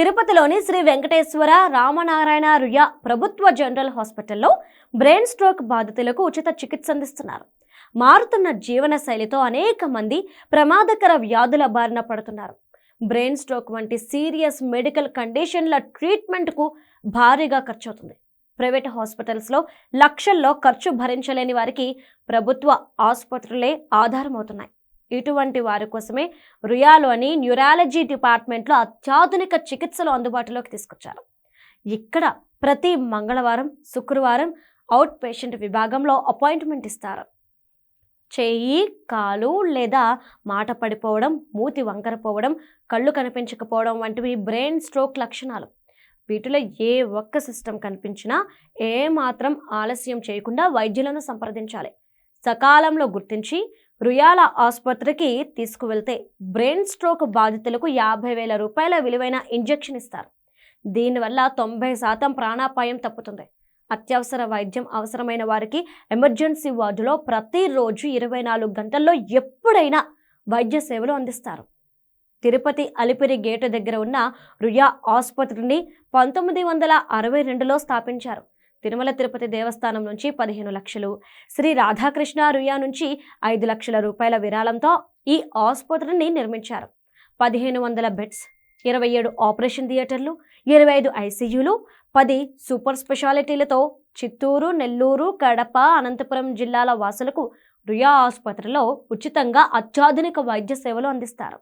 తిరుపతిలోని శ్రీ వెంకటేశ్వర రామనారాయణ రుయ ప్రభుత్వ జనరల్ హాస్పిటల్లో బ్రెయిన్ స్ట్రోక్ బాధితులకు ఉచిత చికిత్స అందిస్తున్నారు. మారుతున్న జీవన శైలితో అనేక మంది ప్రమాదకర వ్యాధుల బారిన పడుతున్నారు. బ్రెయిన్ స్ట్రోక్ వంటి సీరియస్ మెడికల్ కండిషన్ల ట్రీట్మెంట్కు భారీగా ఖర్చవుతుంది. ప్రైవేట్ హాస్పిటల్స్లో లక్షల్లో ఖర్చు భరించలేని వారికి ప్రభుత్వ ఆసుపత్రులే ఆధారమవుతున్నాయి. ఇటువంటి వారి కోసమే రుయాలోని న్యూరాలజీ డిపార్ట్మెంట్లో అత్యాధునిక చికిత్సలు అందుబాటులోకి తీసుకొచ్చారు. ఇక్కడ ప్రతి మంగళవారం శుక్రవారం అవుట్ పేషెంట్ విభాగంలో అపాయింట్మెంట్ ఇస్తారు. చేయి కాలు లేదా మాట పడిపోవడం మూతి వంకరపోవడం కళ్ళు కనిపించకపోవడం వంటివి బ్రెయిన్ స్ట్రోక్ లక్షణాలు. వీటిలో ఏ ఒక్క సిస్టమ్ కనిపించినా ఏమాత్రం ఆలస్యం చేయకుండా వైద్యులను సంప్రదించాలి. సకాలంలో గుర్తించి రుయాల ఆసుపత్రికి తీసుకువెళ్తే బ్రెయిన్ స్ట్రోక్ బాధితులకు యాభై వేల రూపాయల విలువైన ఇంజెక్షన్ ఇస్తారు. దీనివల్ల తొంభై శాతం ప్రాణాపాయం తప్పుతుంది. అత్యవసర వైద్యం అవసరమైన వారికి ఎమర్జెన్సీ వార్డులో ప్రతిరోజు ఇరవై నాలుగు గంటల్లో ఎప్పుడైనా వైద్య సేవలు అందిస్తారు. తిరుపతి అలిపిరి గేటు దగ్గర ఉన్న రుయా ఆసుపత్రిని పంతొమ్మిది వందల అరవై రెండులో స్థాపించారు. తిరుమల తిరుపతి దేవస్థానం నుంచి పదిహేను లక్షలు శ్రీ రాధాకృష్ణ రుయా నుంచి ఐదు లక్షల రూపాయల విరాళంతో ఈ ఆసుపత్రిని నిర్మించారు. పదిహేను వందల బెడ్స్ ఇరవై ఏడు ఆపరేషన్ థియేటర్లు ఇరవై ఐదు ఐసీయూలు పది సూపర్ స్పెషాలిటీలతో చిత్తూరు నెల్లూరు కడప అనంతపురం జిల్లాల వాసులకు రుయా ఆసుపత్రిలో ఉచితంగా అత్యాధునిక వైద్య సేవలు అందిస్తారు.